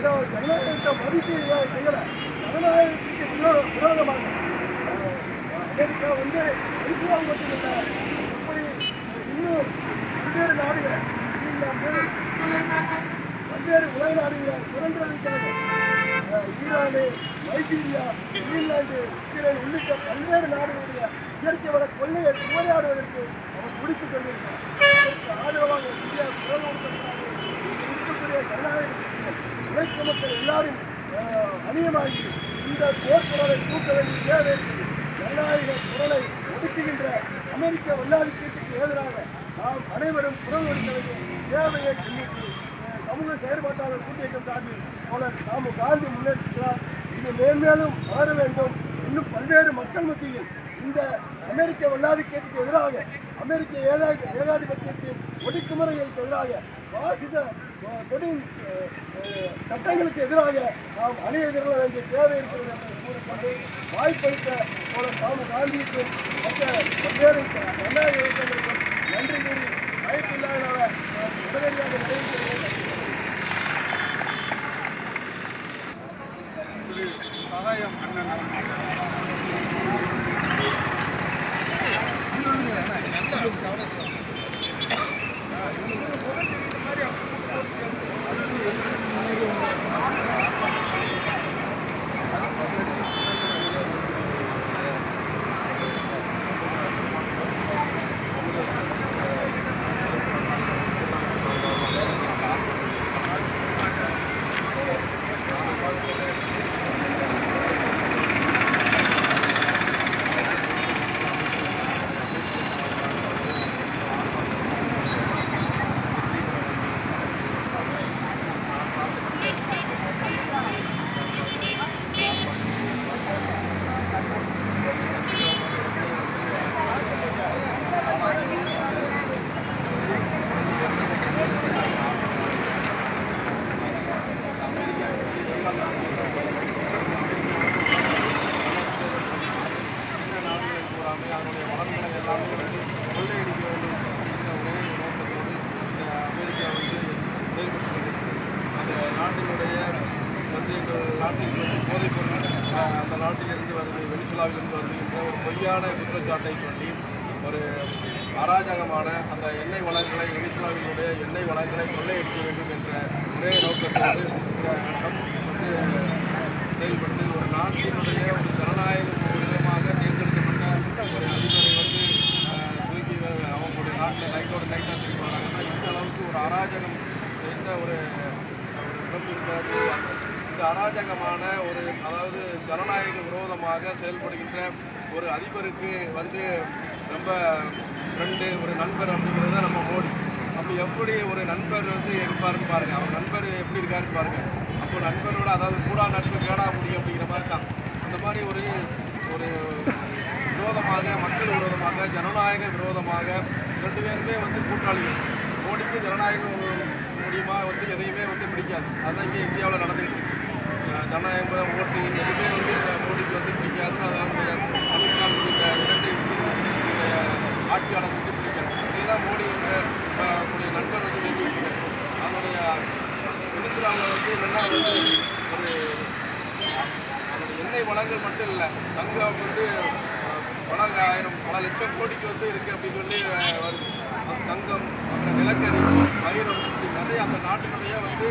ஏதோ ஜனநாயகத்தை மதித்து இதை செய்யலை ஜனநாயகத்துக்கு விரோ- விரோதமாக அமெரிக்கா வந்து இஸ்லாம் மட்டும் இல்லை இப்படி இன்னும் பல்வேறு நாடுகள் பல்வேறு உலக நாடுகள் சுரண்டுவதற்காக ஈரானு நைஜீரியா உக்ரைன் உள்ளிட்ட பல்வேறு நாடுகளுடைய இயற்கை வள கொள்ளையை போராடுவதற்கு அவர் துடித்துக் கொண்டிருக்கிறார் ஆதரவாக இந்தியா குரல் கொடுத்திருக்கிறார்கள். இருக்கக்கூடிய உழைக்க மக்கள் எல்லாரும் அணியமாகி இந்த போர்க்குரலை தூக்க வேண்டிய தேவை ஜனநாயக குரலை ஒடுக்குகின்ற அமெரிக்க வல்லாதிக்கத்துக்கு எதிராக நாம் அனைவரும் குரல் கொடுக்க வேண்டிய தேவையை முன்னிட்டு சமூக செயற்பாட்டாளர் கூட்டியக்கம் சார்பில் தோழர் ராமு காந்தி முன்னேற்றிருக்கிறார் இது மேன்மேலும் வளர வேண்டும். இன்னும் பல்வேறு மக்கள் மத்தியில் இந்த அமெரிக்க வல்லாதிக்கத்துக்கு எதிராக அமெரிக்க ஏதா ஏகாதிபத்தியத்தை ஒடுக்குமுறைகளுக்கு எதிராக பாசிச கொடி சட்டங்களுக்கு எதிராக நாம் அணியதிரள வேண்டிய தேவை இருக்கிறது என்று கூறிக்கொண்டு வாய்ப்பளித்த தோழர் ராமு காந்திக்கும் மற்ற பல்வேறு ஜனநாயக இயக்கங்களுக்கும் நன்றி கூறி வாய்ப்பில்லாதனால நான் உடனடியாக நிறைவேற்றுகிறேன் சகாயம் அண்ணன் கூறாமை அதனுடைய வளங்களை எல்லாமே வந்து கொள்ளையடிக்க வேண்டும் என்கிற ஒரே நோக்கத்தோடு இந்த அமெரிக்கா வந்து செயல்பட்டு கொண்டிருக்கிறது அந்த நாட்டினுடைய வந்து எங்கள் நாட்டில் வந்து போதைப் பொருள் அஹ், அந்த நாட்டிலிருந்து வருது வெனிசுலாவிலிருந்து வருகின்ற ஒரு பொய்யான குற்றச்சாட்டை சொல்லி ஒரு அராஜகமான அந்த எண்ணெய் வளங்களை வெனிசுலாவினுடைய எண்ணெய் வளங்களை கொள்ளையடிக்க வேண்டும் என்ற ஒரே நோக்கத்தோடு இந்த ட்ரம்ப் வந்து செயல்பட்டு ஒரு நாட்டினுடைய ஒரு ஜனநாயக விதமாக தேர்ந்தெடுக்கப்பட்ட ஒரு அதிபரை வந்து தூக்கி அவங்களுடைய நாட்டில் நைட்டோட நைட்டாக தூக்கி வராங்கன்னா இந்த அளவுக்கு ஒரு அராஜகம் எந்த ஒரு இடம் ட்ரம்ப் இருக்கிறது இந்த அராஜகமான ஒரு அதாவது ஜனநாயக விரோதமாக செயல்படுகின்ற ஒரு அதிபருக்கு வந்து ரொம்ப ஃப்ரெண்டு ஒரு நண்பர் அப்படிங்கிறது தான் நம்ம மோடி. அப்போ எப்படி ஒரு நண்பர் வந்து இருப்பாருன்னு பாருங்க. அவர் நண்பர் எப்படி இருக்காருன்னு பாருங்க. அப்போ நண்பரோட அதாவது கூடா நட்பு கேடா முடியும் அப்படிங்கிற மாதிரி தான். அந்த மாதிரி ஒரு ஒரு விரோதமாக மக்கள் விரோதமாக ஜனநாயக விரோதமாக ரெண்டு பேருமே வந்து கூட்டாளிகள். மோடிக்கு ஜனநாயகம் மூலியமாக வந்து எதையுமே வந்து பிடிக்காது. அதான் இங்கே இந்தியாவில் நடந்துகிட்டு ஜனநாயகம் ஓட்டு எதுவுமே வந்து மோடிக்கு வந்து பிடிக்காது அதாவது அமித்ஷா உள்ளிட்ட இரண்டு ஆட்சியாளர் வந்து பிடிக்காது இதுதான் மோடி உடைய நண்பர் வந்து வெளியிட்டு அதனுடைய வெனிசுலாவில் வந்து என்னென்னா வந்து ஒரு அதோட எண்ணெய் வளங்கள் மட்டும் இல்லை தங்கம் வந்து பல ஆயிரம் பல லட்சம் கோடிக்கு வந்து இருக்குது அப்படின்னு சொல்லி அஹ், வருது அந்த தங்கம் அப்புறம் நிலக்கரி வைரம் நிறைய அந்த நாட்டினுடைய வந்து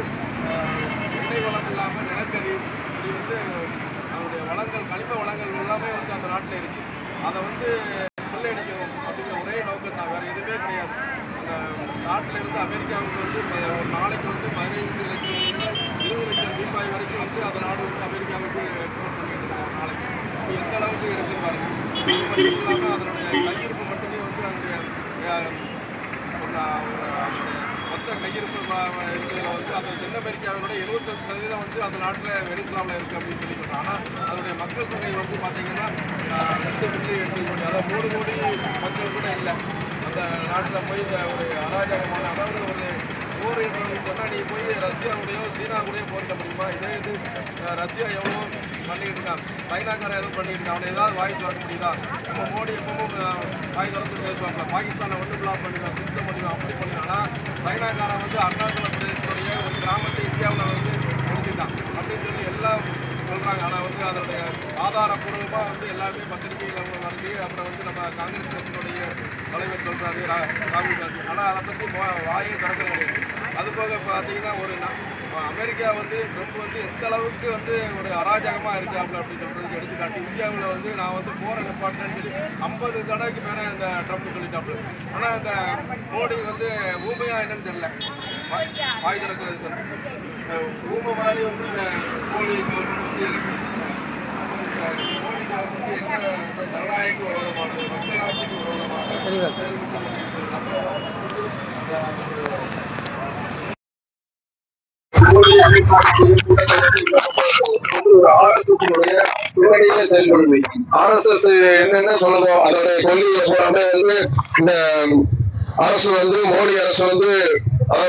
எண்ணெய் வளம் இல்லாமல் நிலக்கரி இது வந்து அதனுடைய வளங்கள் கனிம வளங்கள் எல்லாமே வந்து அந்த நாட்டில் இருக்குது அதை வந்து கொள்ளையடிக்கணும் அப்படிங்கிற ஒரே நோக்கம் தான். வேறு எதுவுமே கிடையாது. அந்த நாட்டில் இருந்து அமெரிக்காவுக்கு வந்து ஒரு நாளைக்கு வந்து பதினைந்து லட்சம் இருபது லட்சம் ரூபாய் வரைக்கும் வந்து அந்த நாடு வந்து அமெரிக்காவுக்கு எக்ஸ்போர்ட் பண்ணிட்டு இருக்காங்க நாளைக்கு. இப்போ எந்த அளவுக்கு இருக்கு பாருங்கள் இது மட்டும் இல்லாமல் அதனுடைய கையிருப்பு மட்டுமே வந்து அங்கே ஒரு மொத்த கையிருப்பு வந்து அந்த தென் அமெரிக்காவினுடைய எழுபத்தஞ்சு சதவீதம் வந்து அந்த நாட்டில் வெனிசுலாவில் இருக்குது அப்படின்னு சொல்லி சொல்கிறாங்க ஆனால் அதனுடைய மக்கள் தொகை வந்து பார்த்தீங்கன்னா எட்டு ரெண்டு புள்ளி எட்டு கோடி அதாவது மூணு கோடி மக்கள் கூட இல்லை. அந்த நாட்டில் போய் இந்த ஒரு அராஜகமான அதாவது ஒரு போர் சொன்னால் நீ போய் ரஷ்யாவுடையோ சீனா கூடயோ முடியுமா? இதே இது ரஷ்யா எவ்வளோ பண்ணிக்கிட்டு இருக்கான் சைனாக்காரன் எதுவும் பண்ணிட்டு இருக்கான் அவனை ஏதாவது வாய் திறக்க முடியுதா? நம்ம மோடி எப்பவும் வாய் திறந்து பேசுவாங்க பாகிஸ்தானை வந்து பிளாக் பண்ணிடுவான் திருத்த முடியும் அப்படி பண்ணிடுவான். சைனாக்காரன் வந்து அண்ணாத்துல பிரதேசத்துடைய ஒரு கிராமத்தை இந்தியாவில் வந்து கொடுத்துட்டான் சொல்றாங்க ஆனா வந்து அதனுடைய ஆதாரப்பூர்வமா வந்து எல்லாமே பத்திரிகையில் வருது. அப்புறம் வந்து நம்ம காங்கிரஸ் கட்சியினுடைய தலைவர் சொல்கிறாரு ராகுல் காந்தி. ஆனால் அதை பற்றி வா- வாயே திறக்கிறது அதுபோக அது போக பார்த்தீங்கன்னா ஒரு அமெரிக்கா வந்து ட்ரம்ப் வந்து எந்த அளவுக்கு வந்து ஒரு அராஜகமாக இருக்காங்க அப்படின்னு சொல்றதுக்கு எடுத்துக்காட்டு. இந்தியாவில் வந்து நான் வந்து போகிற நிப்பாட்டேன்னு சொல்லி ஐம்பது தடவைக்கு மேலே இந்த ட்ரம்ப் சொல்லிட்டாப்ல. ஆனால் இந்த மோடி வந்து ஊமையாக என்னன்னு தெரியல. வாய் வாய் திறக்கிறது ஊமை மாதிரி வந்து இந்த மோடி கவர்மெண்ட் வந்து இருக்கு. அப்ப இந்த மோடி என்ன ஆர்எஸ்எஸ் என்னென்ன சொல்லுதோ அதோட கொள்கையை வந்து இந்த அரசு வந்து மோடி அரசு வந்து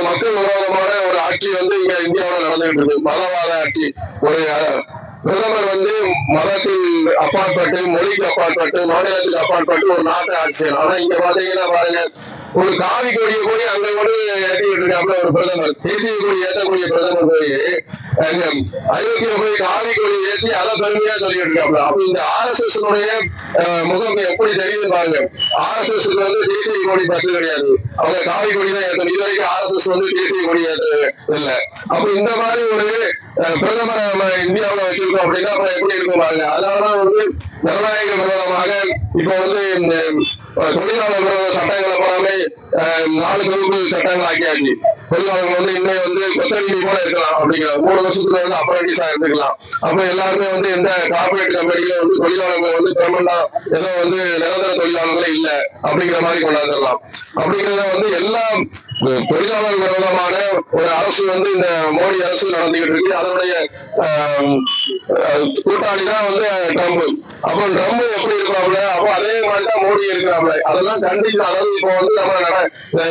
மக்கள் விரோதமான ஒரு ஆட்சி வந்து இங்க இந்தியாவில் நடந்துகிட்டு இருக்கு. மதவாத ஆட்சி. ஒரு பிரதமர் வந்து மதத்தில் அப்பாற்பட்டு மொழிக்கு அப்பாற்பட்டு மாநிலத்துக்கு அப்பாற்பட்டு ஒரு நாட்டை ஆட்சியர். ஆனா இங்க பாத்தீங்கன்னா பாருங்க ஒரு காவி கொடியை போய் அங்க கூட ஏற்றிட்டு இருக்காப்புல ஒரு பிரதமர். தேசிய கொடி ஏற்றக்கூடிய பிரதமர் போய் அங்க அயோத்தியில போய் காவி கொடி ஏற்றி அதை பெருமையா சொல்லிட்டு இருக்காப்புல அப்ப இந்த ஆர்எஸ்எஸ் முகம் எப்படி தெரியுது பாருங்க. ஆர்எஸ்எஸ் வந்து தேசிய கொடி பத்து கிடையாது. அவங்க காவி கொடி தான் ஏற்றணும் இது வரைக்கும் ஆர்எஸ்எஸ் வந்து தேசிய கொடி ஏற்றது இல்லை அப்ப இந்த மாதிரி ஒரு பிரதமர் பிரதமரை நம்ம இந்தியாவுல வச்சிருக்கோம் அப்படின்னா அப்புறம் எப்படி இருக்கும் பாருங்க. அதனாலதான் வந்து ஜனநாயக பிரதமராக இப்ப வந்து தொழிலாளர்கள் அஹ், தொழிலாளர் சட்டங்களை நாலு தொகுப்பு சட்டங்கள் ஆக்கியாச்சு. தொழிலாளர்கள் வந்து இன்னும் வந்து கொத்தவெளி போல இருக்கலாம் அப்படிங்கிற மூணு வருஷத்துல வந்து அப்ரண்டிஸா இருந்துக்கலாம். அப்ப எல்லாருமே வந்து எந்த கார்பரேட் கம்பெனில வந்து தொழிலாளர்கள் வந்து பெர்மனண்டா ஏதோ வந்து நிரந்தர தொழிலாளர்களே இல்ல அப்படிங்கிற மாதிரி கொண்டாந்துடலாம். அப்படிங்கிறத வந்து எல்லா தொழிலாளர் விரோதமான ஒரு அரசு வந்து இந்த மோடி அரசு நடந்துகிட்டு இருக்கு. அதனுடைய ஆஹ், கூட்டாளி தான் வந்து ட்ரம்ப். அப்போ ட்ரம்ப் எப்படி இருக்கிறாப்ல அப்போ அதே மாதிரி தான் மோடி இருக்கிறாப்ல அதெல்லாம் கண்டிச்சு அதாவது இப்போ வந்து நம்ம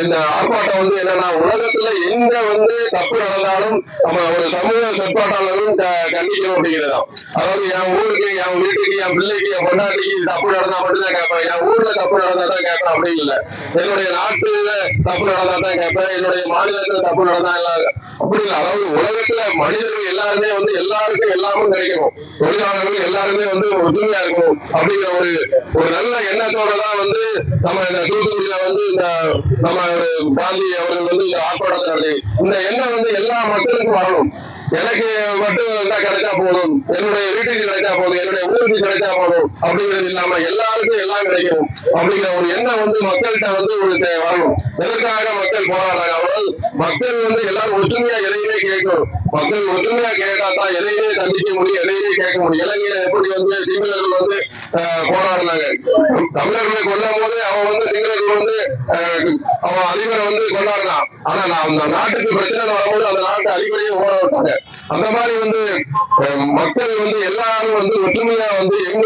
இந்த ஆர்ப்பாட்டம் வந்து என்னன்னா உலகத்துல எங்க வந்து தப்பு நடந்தாலும் நம்ம ஒரு சமூக செயற்பாட்டாளர்களும் கண்டிக்கணும் அப்படிங்கிறதா அதாவது என் ஊருக்கு என் வீட்டுக்கு என் பிள்ளைக்கு என் பொண்டாட்டிக்கு தப்பு நடந்தா மட்டும்தான் கேட்பேன். என் ஊர்ல தப்பு நடந்தா தான் கேட்பேன் அப்படின்னு இல்லை. என்னுடைய நாட்டுல தப்பு நடந்தா தான் கேட்பேன். என்னுடைய மாநிலத்துல தப்பு நடந்தா எல்லாம் அப்படி இல்லை. அதாவது உலகத்துல மனிதர்கள் எல்லாருமே வந்து எல்லாருக்கும் எல்லாமும் கிடைக்கணும். தொழிலாளர்கள் எல்லாருமே வந்து ஒற்றுமையா இருக்கணும் அப்படிங்கிற ஒரு ஒரு நல்ல எண்ணத்தோட தான் வந்து நம்ம இந்த தூத்துக்குடியில வந்து இந்த நம்ம காந்தி அவர்கள் வந்து இந்த ஆர்ப்பாட்டத்தை இந்த எண்ணம் வந்து எல்லா மக்களுக்கும் வரணும். எனக்கு மட்டும் இருந்தா கிடைச்சா போதும். என்னுடைய வீட்டுக்கு கிடைச்சா போதும். என்னுடைய ஊருக்கு கிடைச்சா போதும். அப்படிங்கிறது இல்லாம எல்லாருக்கும் எல்லாம் கிடைக்கும். அப்படிங்கிற ஒரு எண்ணம் வந்து மக்கள்கிட்ட வந்து உங்களுக்கு வரணும். எதற்காக மக்கள் போராடுறாங்க? அதாவது மக்கள் வந்து எல்லாரும் ஒற்றுமையா எதையுமே கேட்கணும். மக்கள் ஒற்றுமையா கேட்டா தான் எதையுமே சந்திக்க முடியும் எதையுமே கேட்க முடியும். இலங்கையில எப்படி வந்து சிங்களர்கள் வந்து போராடினாங்க. தமிழர்களை கொல்லும் போது அவன் வந்து சிங்களர்கள் வந்து ஆஹ், அவன் அதிபரை வந்து கொண்டாடுறான். ஆனா நான் அந்த நாட்டுக்கு பிரச்சனை வரும்போது அந்த நாட்டு அதிபரையும் ஓட விட்டாங்க. அந்த மாதிரி வந்து மக்கள் வந்து எல்லாரும் வந்து ஒற்றுமையா வந்து எங்க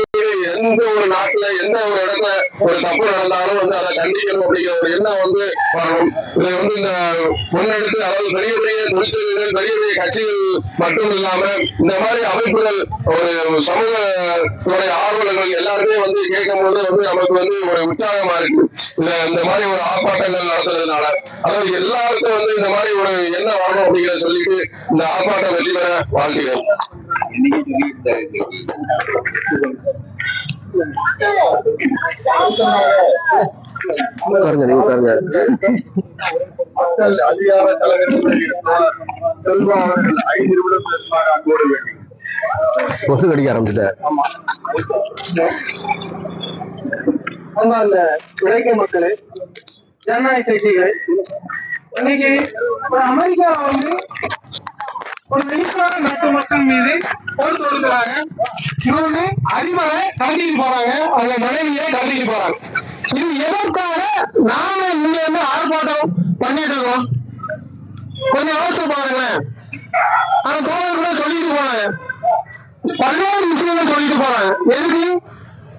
எந்த ஒரு நாட்டுல எந்த ஒரு இடத்துல ஒரு தப்பு நடந்தாலும் வந்து அதை கண்டிக்கணும் அப்படிங்கிற ஒரு எண்ணம் வந்து வரணும். இதை வந்து இந்த முன்னெடுத்து அதாவது பெரிய பெரிய தொழிற்சங்கங்கள் பெரிய பெரிய கட்சிகள் மட்டும் இல்லாம இந்த மாதிரி அமைப்புகள் ஒரு சமூகத்துடைய ஆர்வலர்கள் எல்லாருமே வந்து கேட்கும் போது வந்து நமக்கு வந்து ஒரு உற்சாகமா இருக்கு. இந்த இந்த மாதிரி ஒரு ஆர்ப்பாட்டங்கள் நடத்துறதுனால. அதாவது எல்லாருக்கும் வந்து இந்த மாதிரி ஒரு எண்ணம் வரணும் அப்படிங்கிறத சொல்லிட்டு இந்த ஆர்ப்பாட்டம் வெற்றி பெற வாழ்த்துகிறேன் உட்காருங்க நீங்க உட்காருங்க. மக்கள் அதிகார செல்வா அவர்கள் ஐந்து நிமிடம் பேசுமாறு அன்போடு வேண்டும் கொசு கடிக்க ஆரம்பிச்சுட்டார். அந்த உழைக்க மக்களே ஜனநாயக சக்திகள் இன்னைக்கு அமெரிக்கா வந்து ஒரு வெளிநாடு நாட்டு மக்கள் மீது போர் தொடுக்கிறாங்க. இவங்க அதிபரை கடத்திட்டு போறாங்க. அவங்க மனைவியை கடத்திட்டு போறாங்க. இது எதற்காக நாம இங்க இருந்து ஆர்ப்பாட்டம் பண்ணிட்டு இருக்கோம் கொஞ்சம் யோசிச்சு பாருங்களேன். அந்த தோழர்கள் சொல்லிட்டு போறாங்க. பல்வேறு விஷயங்கள் சொல்லிட்டு போறாங்க. எதுக்கு?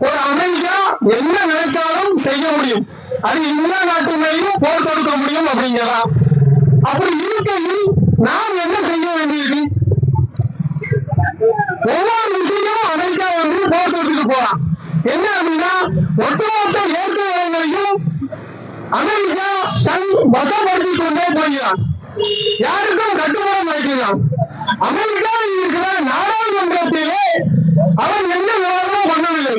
ஒரு அமெரிக்கா என்ன நினைச்சாலும் செய்ய முடியும். அது இந்த நாட்டு மேலும் போர் தொடுக்க முடியும் அப்படிங்கிறதா. அப்படி இருக்கையில் நாம் என்ன செய்ய வேண்டியது? ஒவ்வொரு விஷயமும் அமெரிக்கா வந்து போட்டு வச்சுட்டு போறான் என்ன அப்படின்னா ஒட்டுமொத்த இயற்கை வளங்களையும் அமெரிக்கா தன் வசப்படுத்திக் கொண்டே போகிறான். யாருக்கும் கட்டுப்பாடு வைக்கிறான் அமெரிக்காவில் இருக்கிற நாடாளுமன்றத்திலே அவன் எந்த விவாதமும் பண்ணவில்லை.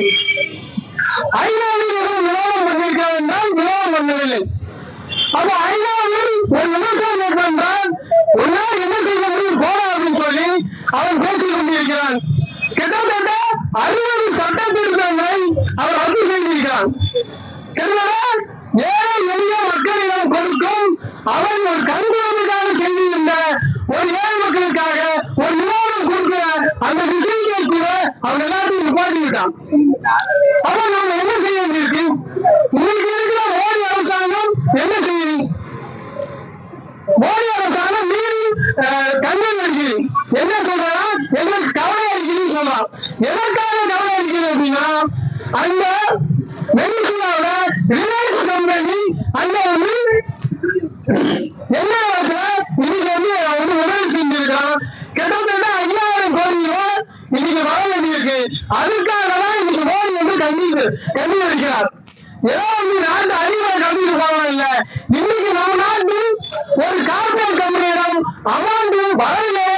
ஐநாவில் விவாதம் பண்ணியிருக்கிறார் என்றால் விவாதம் பண்ணவில்லை. அப்ப ஐநாவில் ஒரு விமர்சனம் மேற்கொண்டால் உன்னால் என்ன செய்ய முடியும் போடா அப்படின்னு சொல்லி அவன் பேசிக் கொண்டிருக்கிறான் கிட்டத்தட்ட அறுபது சட்ட திருத்தங்களை அவர் ரத்து செய்திருக்கிறான் கிட்டத்தட்ட ஏழை எளிய மக்களிடம் கொடுக்கும் அவன் ஒரு கண்டுகளுக்காக செய்திருந்த ஒரு ஏழை மக்களுக்காக ஒரு நிவாரணம் கொடுக்கிற அந்த விஷயத்தை கூட அவன் எல்லாத்தையும் நிப்பாட்டி விட்டான் அப்ப நம்ம என்ன செய்ய வேண்டியிருக்கு? இன்னைக்கு இருக்கிற மோடி அரசாங்கம் என்ன செய்யுது மோடி அரசாங்கம் மீறி கண்ணன் அடிக்குது. என்ன சொல்றா? எங்களுக்கு கவலை அடிக்குதுன்னு சொல்றான் எதற்காக கவலை அடிக்குது அப்படின்னா அந்த வெனிசுலாவோட ரிலையன்ஸ் கம்பெனி அந்த வந்து என்ன இன்னைக்கு வந்து வந்து முதலீடு செஞ்சிருக்கான் கிட்டத்தட்ட ஐயாயிரம் கோடி ரூபாய் இன்னைக்கு வர வேண்டியிருக்கு. அதுக்காக தான் இன்னைக்கு மோடி வந்து கண்ணி கண்ணி அடிக்கிறார். ஏதோ வந்து நாட்டு அறிவை கண்டிட்டு போகலாம் இல்ல. இன்னைக்கு நம்ம ஒரு கார்பரேட் கம்பெனியிடம் அமௌண்ட் வரவில்லை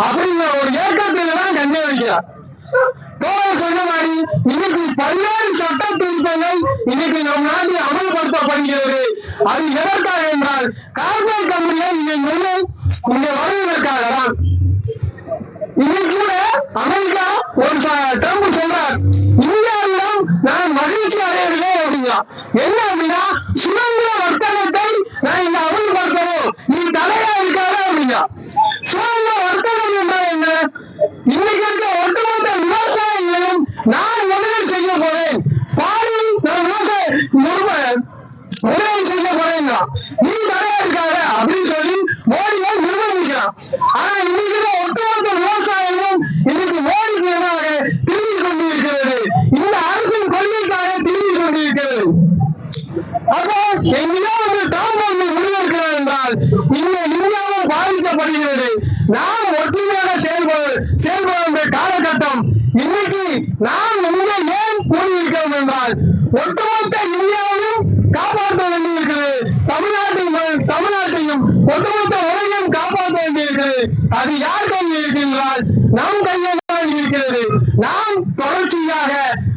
அப்படிங்கிற ஒரு ஏற்கத்தில் தான் கண்ணி வைக்கிறார். தோழர் சொன்ன மாதிரி இன்னைக்கு பல்வேறு சட்ட திருத்தங்கள் இன்னைக்கு நம் நாட்டில் அமல்படுத்தப்படுகிறது. அது எதற்காக என்றால் கார்பரேட் கம்பெனிகள் இங்கே நின்று இங்கே வருவதற்காக தான் இன்னைக்கு கூட அமெரிக்கா ஒரு ச- ட்ரம்ப் சொல்றார் இந்தியாவிடம் நான் மகிழ்ச்சி அடையவில்லை அப்படிங்கிறான் என்ன அப்படின்னா சுதந்திர வர்த்தகம் என்றால் என்ன? இன்னைக்கு இருக்க ஒட்டுமொத்த நான் முதலீடு செய்ய போறேன். பாதி நான் விவசாய செய்ய போறேன் நீ தடையா இருக்காத அப்படின்னு சொல்லி மோடியை நிர்பந்திக்கிறான். ஆனா இன்னைக்கு ஒட்டுமொத்த விவசாயிகளும் இன்னைக்கு மோடிக்கு எதிராக திரும்பி கொண்டிருக்கிறது. இந்த அரசின் கொள்கைக்காக திரும்பி கொண்டிருக்கிறது. அப்போ எங்கேயோ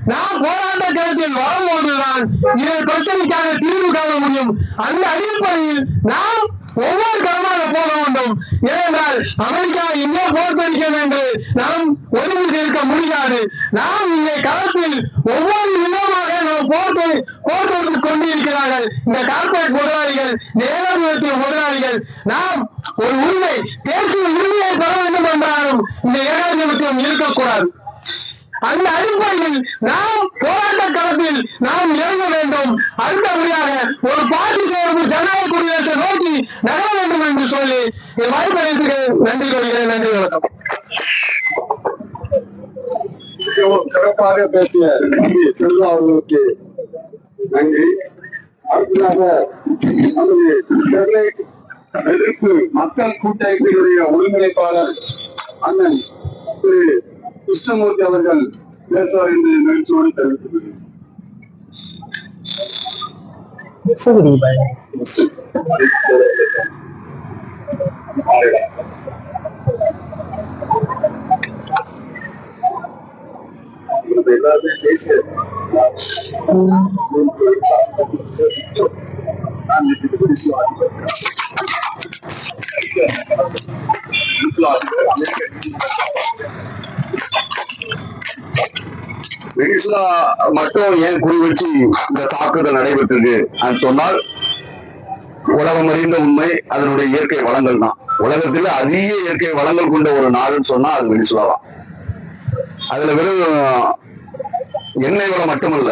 நாம் போராட்ட களத்தில் வரும்போதுதான் இதன் பிரச்சனைக்காக தீர்வு காண முடியும். அந்த அடிப்படையில் நாம் ஒவ்வொரு கடமாக போக வேண்டும். ஏனென்றால் அமெரிக்கா எங்கே போர் வேண்டும். என்று நாம் ஒருமித்து இருக்க முடியாது. நாம் இங்கே களத்தில் ஒவ்வொரு விதமாக நாம் போர்த்து தொ- கொண்டிருக்கிறார்கள். இந்த கார்பரேட் முதலாளிகள் இந்த முதலாளிகள் நாம் ஒரு உரிமை தேசிய உரிமையை பெற வேண்டும் என்றாலும் இந்த ஏகாதிபத்தியம் இருக்கக்கூடாது. அந்த அடிப்படையில் நாம் போராட்ட களத்தில் நாம் இறங்க வேண்டும். அடுத்தபடியாக ஒரு பாட்டி சேர்ப்பு ஜனநாயக குடியரசை நோக்கி நகர வேண்டும் என்று சொல்லி என் வாய்ப்பளித்துக்கு நன்றி கொள்கிறேன். நன்றி வணக்கம். சிறப்பாக பேசிய நன்றி செல்வா அவர்களுக்கு நன்றி. அடுத்ததாக நமது ஸ்டெர்லைட் எதிர்ப்பு மக்கள் கூட்டமைப்பினுடைய ஒருங்கிணைப்பாளர் அண்ணன் திரு கிருஷ்ணமூர்த்தி அவர்கள் பேசுவார் என்று நிகழ்ச்சியோடு தெரிவித்துள்ளது இப்ப எல்லாருமே பேசிய நான் வெனிசுலா மட்டும் ஏன் குறி வச்சு இந்த தாக்குதல் நடைபெற்றது அப்படின்னு சொன்னால் உலகம் அறிந்த உண்மை அதனுடைய இயற்கை வளங்கள் தான். உலகத்தில் அதிக இயற்கை வளங்கள் கொண்ட ஒரு நாடுன்னு சொன்னா அது வெனிசுலாவா அதுல வெறும் எண்ணெய் வளம் மட்டுமல்ல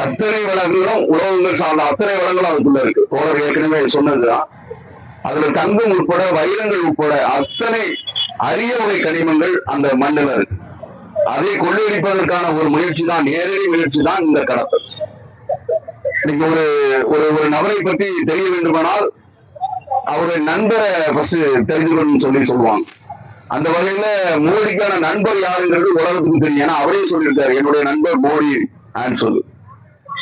அத்தனை வளங்களும் உலகங்கள் சார்ந்த அத்தனை வளங்களும் அதுக்குள்ள இருக்கு. தோழர் ஏற்கனவே சொன்னதுதான். அதுல தங்கம் உட்பட வைரங்கள் உட்பட அத்தனை அரிய வகை கனிமங்கள் அந்த மண்ணில் இருக்கு. அதை கொள்ளையடிப்பதற்கான ஒரு முயற்சி தான் நேரடி முயற்சி தான் இந்த கடத்தல். இன்னைக்கு ஒரு ஒரு ஒரு நபரை பற்றி தெரிய வேண்டுமானால் அவருடைய நண்பரை ஃபர்ஸ்ட் தெரிஞ்சுக்கணும்னு சொல்லி சொல்லுவாங்க. அந்த வகையில மோடிக்கான நண்பர் யாருங்கிறது உலகத்துக்கு தெரியும். ஏன்னா அவரே சொல்லியிருக்காரு என்னுடைய நண்பர் மோடி ஆன்னு சொல்லு.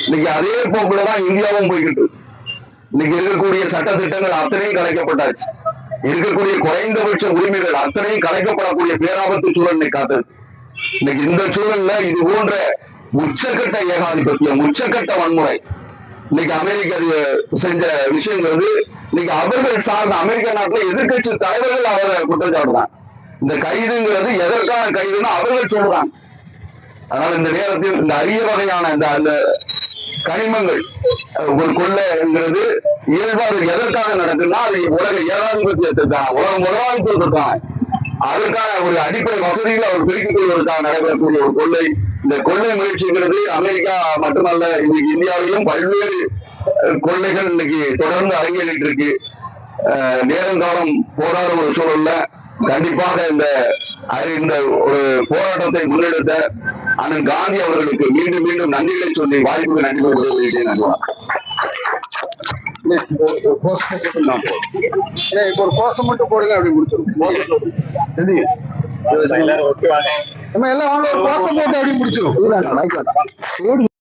இன்னைக்கு அதே போக்குல தான் இந்தியாவும் போய்கிட்டு இன்னைக்கு இருக்கக்கூடிய சட்ட திட்டங்கள் அத்தனையும் கலைக்கப்பட்டாச்சு. இருக்கக்கூடிய குறைந்தபட்ச உரிமைகள் அத்தனையும் கலைக்கப்படக்கூடிய பேராபத்து சூழல் இன்னைக்கு காத்து இன்னைக்கு இந்த சூழல்ல இது போன்ற உச்சக்கட்ட ஏகாதிபத்தியம் உச்சக்கட்ட வன்முறை. இன்னைக்கு அமெரிக்க செஞ்ச செஞ்ச விஷயங்கிறது இன்னைக்கு அவர்கள் சார்ந்த அமெரிக்க நாட்டுல எதிர்க்கட்சி தலைவர்கள் அவரை குற்றம் சாட்டுறாங்க இந்த கைதுங்கிறது எதற்கான கைதுன்னு அவர்கள் சொல்றாங்க. அதனால இந்த நேரத்தில் இந்த அரிய வகையான இந்த அந்த கனிமங்கள் ஒரு கொள்ளைங்கிறது இயல்பாக எதற்காக நடக்குன்னா அது உலக ஏகாதிபத்தியத்திற்கான உலக முதலாளித்துவத்திற்கான அதற்கான ஒரு அடிப்படை வசதிகளை அவர் பெருக்கிக் கொள்வதற்காக நடைபெறக்கூடிய ஒரு கொள்ளை. இந்த கொள்ளை முயற்சிங்கிறது அமெரிக்கா மட்டுமல்ல இன்னைக்கு இந்தியாவிலும் பல்வேறு கொள்ளைகள் இன்னைக்கு தொடர்ந்து அரங்கேறிட்டு இருக்கு அஹ், நேரங்காலம் போராட ஒரு சூழல்ல கண்டிப்பாக இந்த இந்த ஒரு போராட்டத்தை முன்னெடுத்த அண்ணன் காந்தி அவர்களுக்கு மீண்டும் மீண்டும் நன்றிகளை சொல்லி வாய்ப்புக்கு நன்றி. நன்றி இப்போ ஒரு கோஷம் மட்டும் போடுங்க அப்படி முடிச்சிடும் நம்ம எல்லாம் ஒரு கோஷம் போட்டு அப்படி முடிச்சிடும்